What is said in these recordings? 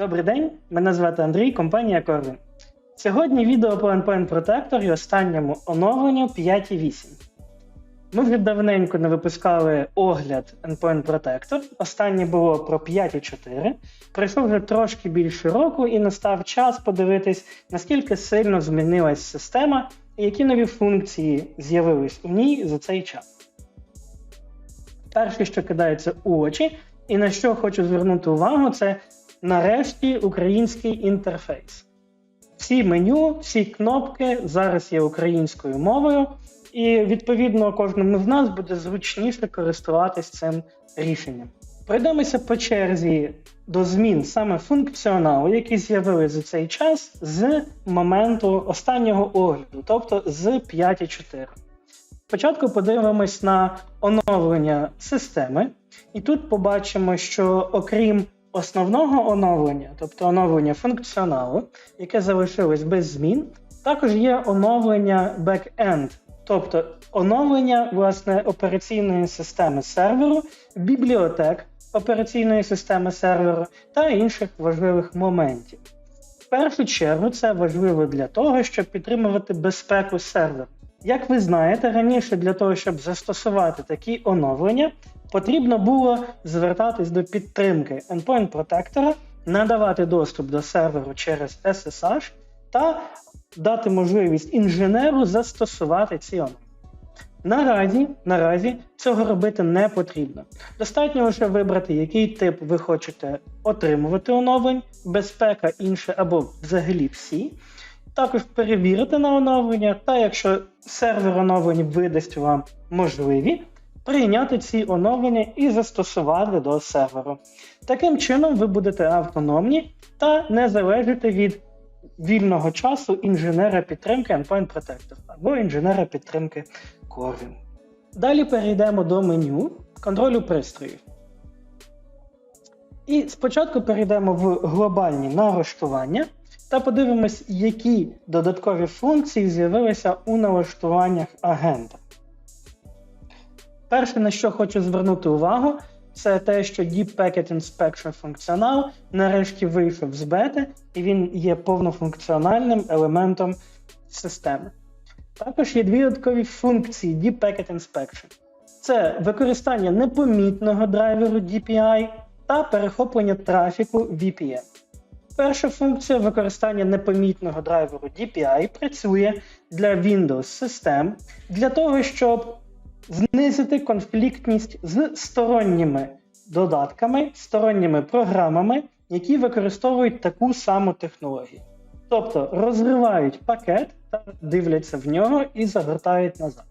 Добрий день, мене звати Андрій, компанія Corvin. Сьогодні відео по Endpoint Protector і останньому оновленню 5.8. Ми вже давненько не випускали огляд Endpoint Protector. Останнє було про 5.4. Пройшло вже трошки більше року і настав час подивитись, наскільки сильно змінилась система і які нові функції з'явились у ній за цей час. Перше, що кидається у очі, і на що хочу звернути увагу, це нарешті український інтерфейс. Всі меню, всі кнопки зараз є українською мовою, і відповідно кожному з нас буде зручніше користуватись цим рішенням. Пройдемося по черзі до змін саме функціоналу, які з'явилися за цей час з моменту останнього огляду, тобто з 5.4. Спочатку подивимось на оновлення системи, і тут побачимо, що окрім основного оновлення, тобто оновлення функціоналу, яке залишилось без змін, також є оновлення back-end, тобто оновлення власне операційної системи серверу, бібліотек операційної системи серверу та інших важливих моментів. В першу чергу це важливо для того, щоб підтримувати безпеку серверу. Як ви знаєте, раніше для того, щоб застосувати такі оновлення, потрібно було звертатись до підтримки Endpoint Protector, надавати доступ до серверу через SSH та дати можливість інженеру застосувати ці оновлення. Наразі наразі цього робити не потрібно. Достатньо лише вибрати, який тип ви хочете отримувати оновлень, безпека інше або взагалі всі. Також перевірити на оновлення, та якщо сервер оновлень видасть вам можливі, прийняти ці оновлення і застосувати до серверу. Таким чином, ви будете автономні та не залежите від вільного часу інженера підтримки Endpoint Protector або інженера підтримки Corvin. Далі перейдемо до меню контролю пристроїв. І спочатку перейдемо в глобальні налаштування та подивимось, які додаткові функції з'явилися у налаштуваннях агента. Перше, на що хочу звернути увагу, це те, що Deep Packet Inspection функціонал нарешті вийшов з бети, і він є повнофункціональним елементом системи. Також є дві додаткові функції Deep Packet Inspection. Це використання непомітного драйверу DPI та перехоплення трафіку VPN. Перша функція використання непомітного драйверу DPI працює для Windows систем для того, щоб знизити конфліктність з сторонніми додатками, сторонніми програмами, які використовують таку саму технологію. Тобто розривають пакет та дивляться в нього і загортають назад.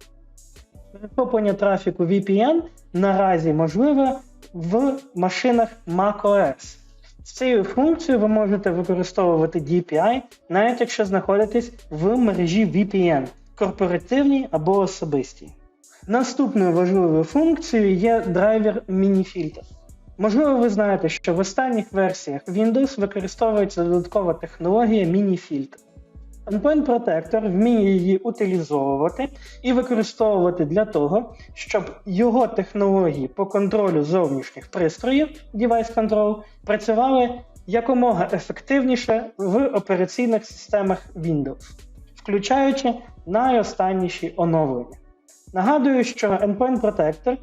Перехоплення трафіку VPN наразі можливе в машинах macOS. З цією функцією ви можете використовувати DPI, навіть якщо знаходитесь в мережі VPN, корпоративній або особистій. Наступною важливою функцією є драйвер мініфільтр. Можливо, ви знаєте, що в останніх версіях Windows використовується додаткова технологія мініфільтр. Endpoint Protector вміє її утилізовувати і використовувати для того, щоб його технології по контролю зовнішніх пристроїв Device Control працювали якомога ефективніше в операційних системах Windows, включаючи найостанніші оновлення. Нагадую, що Endpoint Protector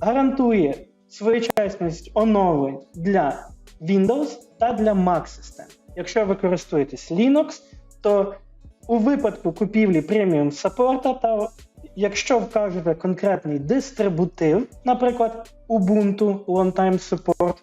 гарантує своєчасність оновлень для Windows та для Mac систем. Якщо ви користуєтесь Linux, то у випадку купівлі преміум саппорта, та якщо вкажете конкретний дистрибутив, наприклад, Ubuntu Longtime Support,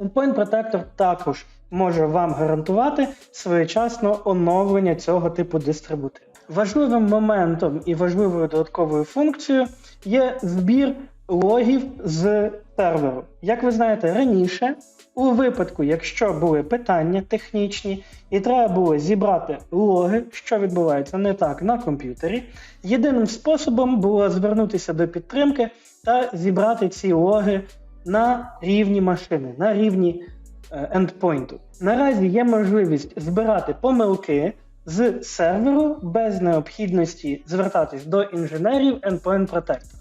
Endpoint Protector також може вам гарантувати своєчасно оновлення цього типу дистрибутиву. Важливим моментом і важливою додатковою функцією є збір логів з серверу. Як ви знаєте, раніше, у випадку, якщо були питання технічні, і треба було зібрати логи, що відбувається не так на комп'ютері, єдиним способом було звернутися до підтримки та зібрати ці логи на рівні машини, на рівні е, ендпойнту. Наразі є можливість збирати помилки з серверу без необхідності звертатись до інженерів Endpoint Protector.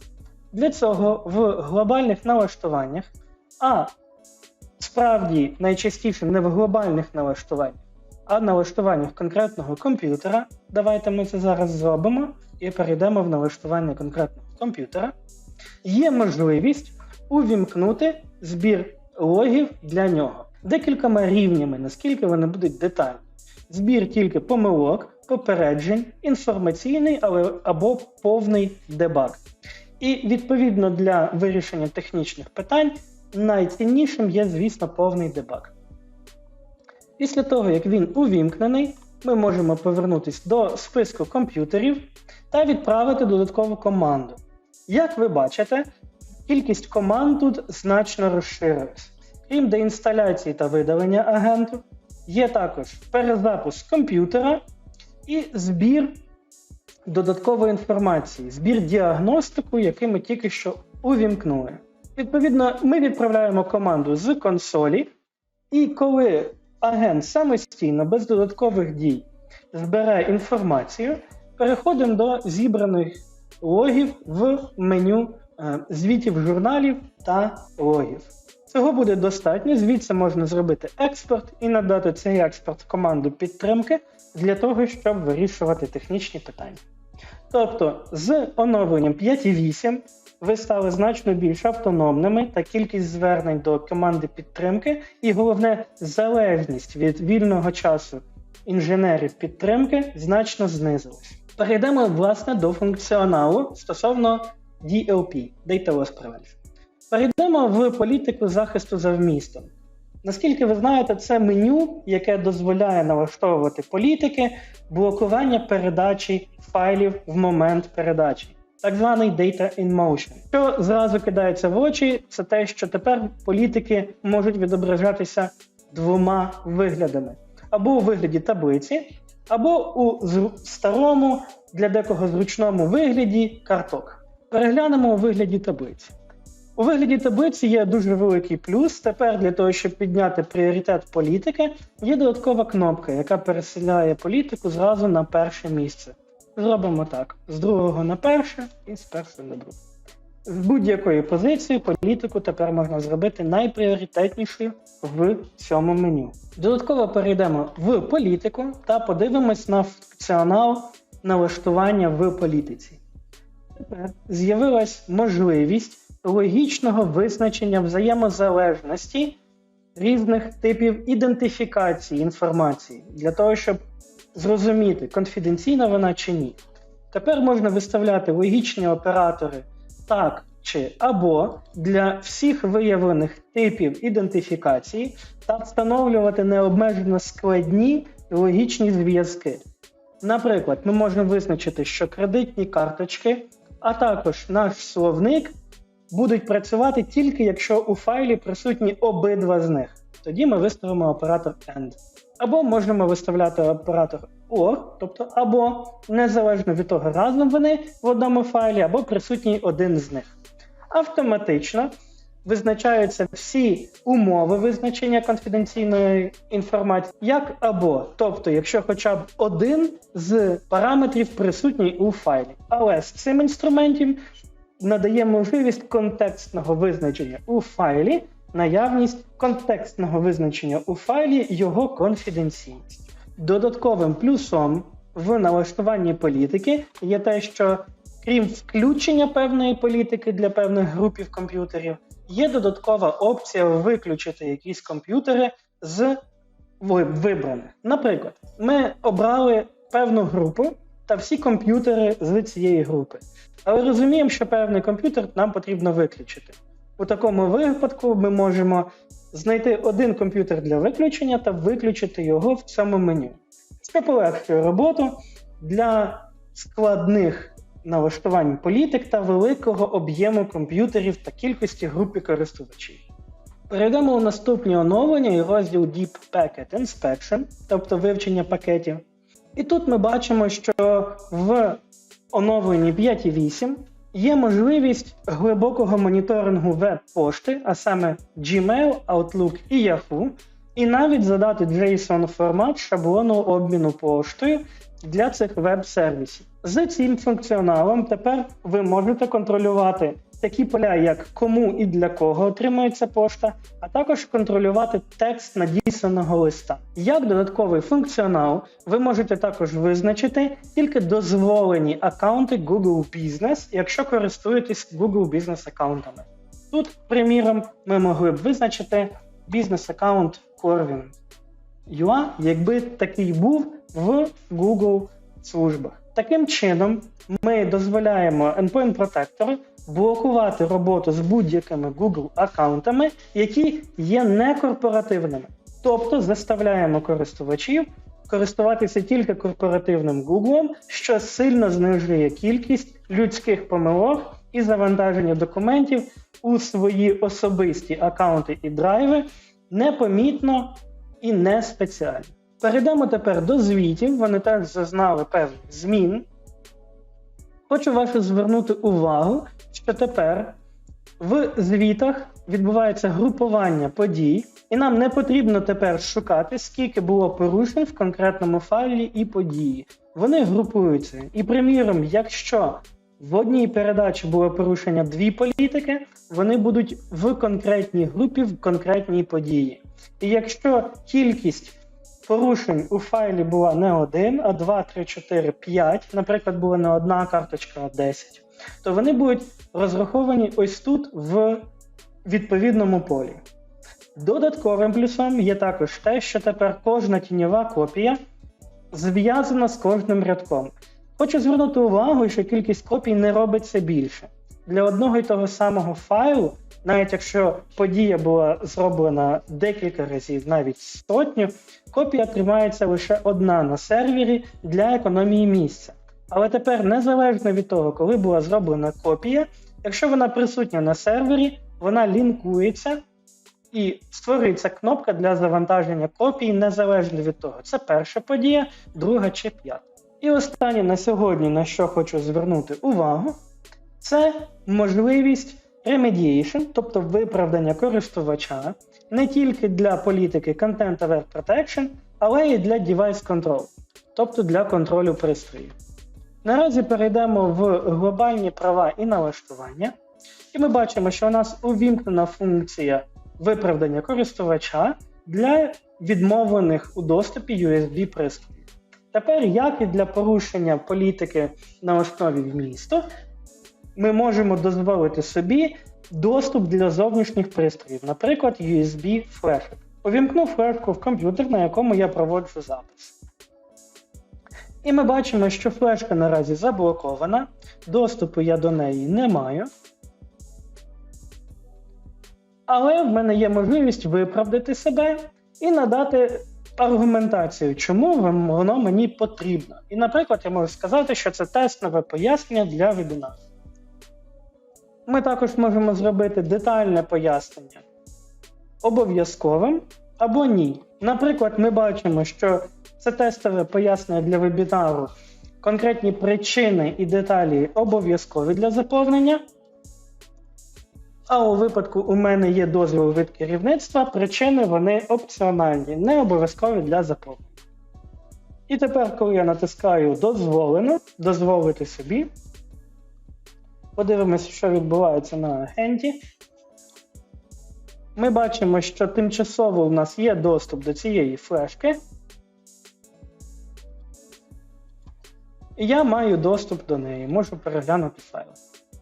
Для цього в глобальних налаштуваннях, а справді найчастіше не в глобальних налаштуваннях, а налаштуваннях конкретного комп'ютера. Давайте ми це зараз зробимо і перейдемо в налаштування конкретного комп'ютера. Є можливість увімкнути збір логів для нього декількома рівнями, наскільки вони будуть детальні. Збір тільки помилок, попереджень, інформаційний але, або повний дебаг. І відповідно для вирішення технічних питань найціннішим є, звісно, повний дебаг. Після того, як він увімкнений, ми можемо повернутися до списку комп'ютерів та відправити додаткову команду. Як ви бачите, кількість команд тут значно розширилась. Крім деінсталяції та видалення агенту, є також перезапуск комп'ютера і збір додаткової інформації, збір діагностику, який ми тільки що увімкнули. Відповідно, ми відправляємо команду з консолі, і коли агент самостійно, без додаткових дій, збирає інформацію, переходимо до зібраних логів в меню е, звітів журналів та логів. Цього буде достатньо. Звідси можна зробити експорт і надати цей експорт в команду підтримки для того, щоб вирішувати технічні питання. Тобто з оновленням 5.8 ви стали значно більш автономними та кількість звернень до команди підтримки, і головне, залежність від вільного часу інженерів підтримки значно знизилась. Перейдемо власне до функціоналу стосовно DLP Data Loss Prevention. Перейдемо в політику захисту за вмістом. Наскільки ви знаєте, це меню, яке дозволяє налаштовувати політики, блокування передачі файлів в момент передачі, так званий Data in Motion. Що зразу кидається в очі, це те, що тепер політики можуть відображатися двома виглядами: або у вигляді таблиці, або у старому для декого зручному вигляді карток. Переглянемо у вигляді таблиці. У вигляді таблиці є дуже великий плюс. Тепер для того, щоб підняти пріоритет політики, є додаткова кнопка, яка переселяє політику зразу на перше місце. Зробимо так: з другого на перше і з першого на друге. З будь-якої позиції політику тепер можна зробити найпріоритетнішою в цьому меню. Додатково перейдемо в політику та подивимось на функціонал налаштування в політиці. Тепер з'явилась можливість логічного визначення взаємозалежності різних типів ідентифікації інформації для того, щоб зрозуміти, конфіденційна вона чи ні. Тепер можна виставляти логічні оператори так чи або для всіх виявлених типів ідентифікації та встановлювати необмежено складні логічні зв'язки. Наприклад, ми можемо визначити, що кредитні карточки, а також наш словник будуть працювати тільки якщо у файлі присутні обидва з них. Тоді ми виставимо оператор AND. Або можемо виставляти оператор OR, тобто або незалежно від того, разом вони в одному файлі, або присутній один з них. Автоматично визначаються всі умови визначення конфіденційної інформації, як або, тобто, якщо хоча б один з параметрів присутній у файлі. Але з цим інструментом надає можливість контекстного визначення у файлі, наявність контекстного визначення у файлі, його конфіденційність. Додатковим плюсом в налаштуванні політики є те, що крім включення певної політики для певних групів комп'ютерів, є додаткова опція виключити якісь комп'ютери з вибраних. Наприклад, ми обрали певну групу та всі комп'ютери з цієї групи. Але розуміємо, що певний комп'ютер нам потрібно виключити. У такому випадку ми можемо знайти один комп'ютер для виключення та виключити його в цьому меню. Це полегшує роботу для складних налаштувань політик та великого об'єму комп'ютерів та кількості групи користувачів. Перейдемо у наступні оновлення і розділ Deep Packet Inspection, тобто вивчення пакетів. І тут ми бачимо, що в оновленні 5.8 є можливість глибокого моніторингу веб-пошти, а саме Gmail, Outlook і Yahoo, і навіть задати JSON формат шаблону обміну поштою для цих веб-сервісів. За цим функціоналом тепер ви можете контролювати такі поля, як кому і для кого отримується пошта, а також контролювати текст надісланого листа. Як додатковий функціонал, ви можете також визначити тільки дозволені аккаунти Google Business, якщо користуєтесь Google Business аккаунтами. Тут, приміром, ми могли б визначити бізнес-аккаунт Corvin якби такий був в Google службах. Таким чином, ми дозволяємо Endpoint Protector блокувати роботу з будь-якими Google аккаунтами, які є некорпоративними. Тобто заставляємо користувачів користуватися тільки корпоративним Google, що сильно знижує кількість людських помилок і завантаження документів у свої особисті аккаунти і драйви непомітно і не спеціально. Перейдемо тепер до звітів. Вони теж зазнали певних змін. Хочу вашу звернути увагу, що тепер в звітах відбувається групування подій, і нам не потрібно тепер шукати, скільки було порушень в конкретному файлі і події. Вони групуються. І, приміром, якщо в одній передачі було порушення дві політики, вони будуть в конкретній групі в конкретній події. І якщо кількість порушень у файлі була не один, а 2, 3, 4, 5, наприклад, була не одна карточка, а 10, то вони будуть розраховані ось тут в відповідному полі. Додатковим плюсом є також те, що тепер кожна тіньова копія зв'язана з кожним рядком. Хочу звернути увагу, що кількість копій не робиться більше. Для одного і того самого файлу, навіть якщо подія була зроблена декілька разів, навіть сотню, копія тримається лише одна на сервері для економії місця. Але тепер, незалежно від того, коли була зроблена копія, якщо вона присутня на сервері, вона лінкується і створюється кнопка для завантаження копій незалежно від того, це перша подія, друга чи п'ята. І останнє на сьогодні, на що хочу звернути увагу, це можливість remediation, тобто виправдання користувача не тільки для політики Content Aware Protection, але й для Device Control, тобто для контролю пристроїв. Наразі перейдемо в глобальні права і налаштування, і ми бачимо, що у нас увімкнена функція виправдання користувача для відмовлених у доступі USB пристроїв. Тепер, як і для порушення політики на основі вмісту, ми можемо дозволити собі доступ для зовнішніх пристроїв, наприклад, USB флешок. Увімкну флешку в комп'ютер, на якому я проводжу запис. І ми бачимо, що флешка наразі заблокована, доступу я до неї не маю. Але в мене є можливість виправдати себе і надати аргументацію, чому воно мені потрібно. І, наприклад, я можу сказати, що це тестове пояснення для вебінару. Ми також можемо зробити детальне пояснення обов'язковим або ні. Наприклад, ми бачимо, що це тестове пояснення для вебінару, конкретні причини і деталі обов'язкові для заповнення. А у випадку у мене є дозвіл від керівництва, причини вони опціональні, не обов'язкові для заповнення. І тепер, коли я натискаю дозволено, дозволити собі, подивимося, що відбувається на агенті. Ми бачимо, що тимчасово у нас є доступ до цієї флешки. І я маю доступ до неї, можу переглянути файл.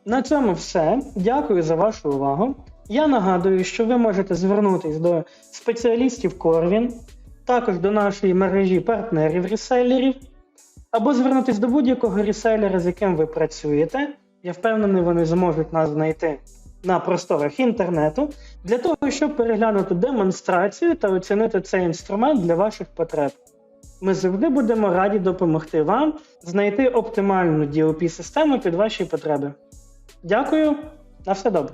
На цьому все. Дякую за вашу увагу. Я нагадую, що ви можете звернутися до спеціалістів Corvin, також до нашої мережі партнерів-реселерів, або звернутися до будь-якого реселера, з яким ви працюєте. Я впевнений, вони зможуть нас знайти на просторах інтернету для того, щоб переглянути демонстрацію та оцінити цей інструмент для ваших потреб. Ми завжди будемо раді допомогти вам знайти оптимальну DLP систему під ваші потреби. Дякую, на все добре.